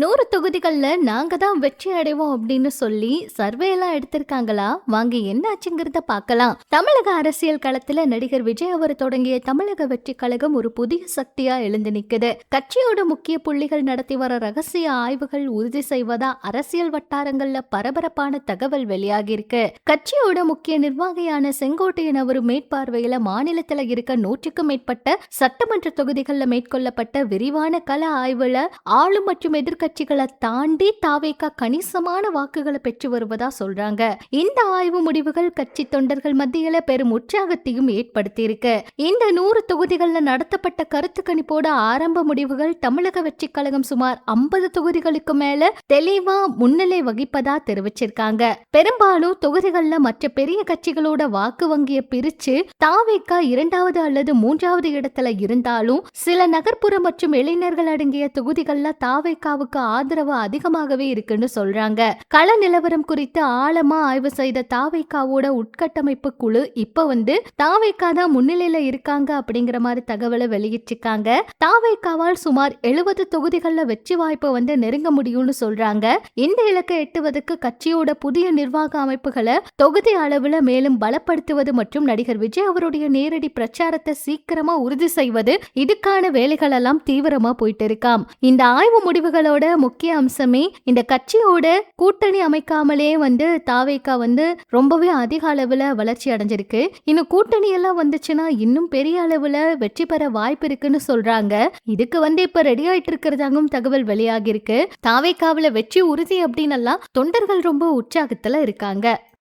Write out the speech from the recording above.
நூறு தொகுதிகள்ல நாங்க தான் வெற்றி அடைவோம் அப்படின்னு சொல்லி சர்வே எல்லாம் எடுத்திருக்காங்களா? வாங்க என்னாச்சுங்கிறத பார்க்கலாம். தமிழக அரசியல் களத்துல நடிகர் விஜய் அவர் தொடங்கிய தமிழக வெற்றி கழகம் ஒரு புதிய சக்தியா எழுந்து நிக்குது. கட்சியோட முக்கிய புள்ளிகள் நடத்தி வர ரகசிய ஆய்வுகள் உறுதி செய்வதா அரசியல் வட்டாரங்கள்ல பரபரப்பான தகவல் வெளியாகி இருக்கு கட்சியோட முக்கிய நிர்வாகியான செங்கோட்டையன் அவர் மேற்பார்வையில மாநிலத்துல இருக்க நூற்றுக்கும் மேற்பட்ட சட்டமன்ற தொகுதிகள்ல மேற்கொள்ளப்பட்ட விரிவான கள ஆய்வுல ஆளும் மற்றும் கட்சிகளை தாண்டி தாவேக்கா கணிசமான வாக்குகளை பெற்று வருவதா சொல்றாங்க. இந்த ஆய்வு முடிவுகள் கட்சி தொண்டர்கள் மத்தியில பெரும் உற்சாகத்தையும் ஏற்படுத்தியிருக்கு. இந்த நூறு தொகுதிகளில் நடத்தப்பட்ட கருத்து கணிப்போட ஆரம்ப முடிவுகள் தமிழக வெற்றி கழகம் சுமார் ஐம்பது தொகுதிகளுக்கு மேல தெளிவா முன்னிலை வகிப்பதா தெரிவிச்சிருக்காங்க. பெரும்பாலும் தொகுதிகள்ல மற்ற பெரிய கட்சிகளோட வாக்கு வங்கிய பிரிச்சு தாவேக்கா இரண்டாவது அல்லது மூன்றாவது இடத்துல இருந்தாலும் சில நகர்ப்புற மற்றும் இளைஞர்கள் அடங்கிய தொகுதிகளில் தாவேக்காவுக்கு ஆதரவு அதிகமாகவே இருக்குன்னு சொல்றாங்க. கள நிலவரம் குறித்து ஆழமா ஆய்வு செய்த தாவைக்காவோட உட்கட்டமைப்பு குழு இப்ப வந்து தாவைக்கா தான் முன்னிலையில இருக்காங்க அப்படிங்கிற மாதிரி தகவலை வெளியிட்டிருக்காங்க. தாவைக்காவால் சுமார் எழுபது தொகுதிகளில் வெற்றி வாய்ப்பை வந்து நெருங்க முடியும்னு சொல்றாங்க. இந்த இலக்கை எட்டுவதற்கு கட்சியோட புதிய நிர்வாக அமைப்புகளை தொகுதி அளவுல மேலும் பலப்படுத்துவது மற்றும் நடிகர் விஜய் அவருடைய நேரடி பிரச்சாரத்தை சீக்கிரமா உறுதி செய்வது இதுக்கான வேலைகள் எல்லாம் தீவிரமா போயிட்டு இருக்காம். இந்த ஆய்வு முடிவுகளோட முக்கிய அம்சமே இந்த கட்சியோட கூட்டணி அமைக்காமலே வந்து தாவேக்கா வந்து ரொம்பவே அதிக அளவுல வளர்ச்சி அடைஞ்சிருக்கு. இன்னும் கூட்டணி எல்லாம் வந்துச்சுன்னா இன்னும் பெரிய அளவுல வெற்றி பெற வாய்ப்பு இருக்குன்னு சொல்றாங்க. இதுக்கு வந்து இப்ப ரெடி ஆயிட்டு இருக்கிறதாகவும் தகவல் வெளியாகிருக்கு தாவேக்காவில வெற்றி உறுதி அப்படின்னு எல்லாம் தொண்டர்கள் ரொம்ப உற்சாகத்துல இருக்காங்க.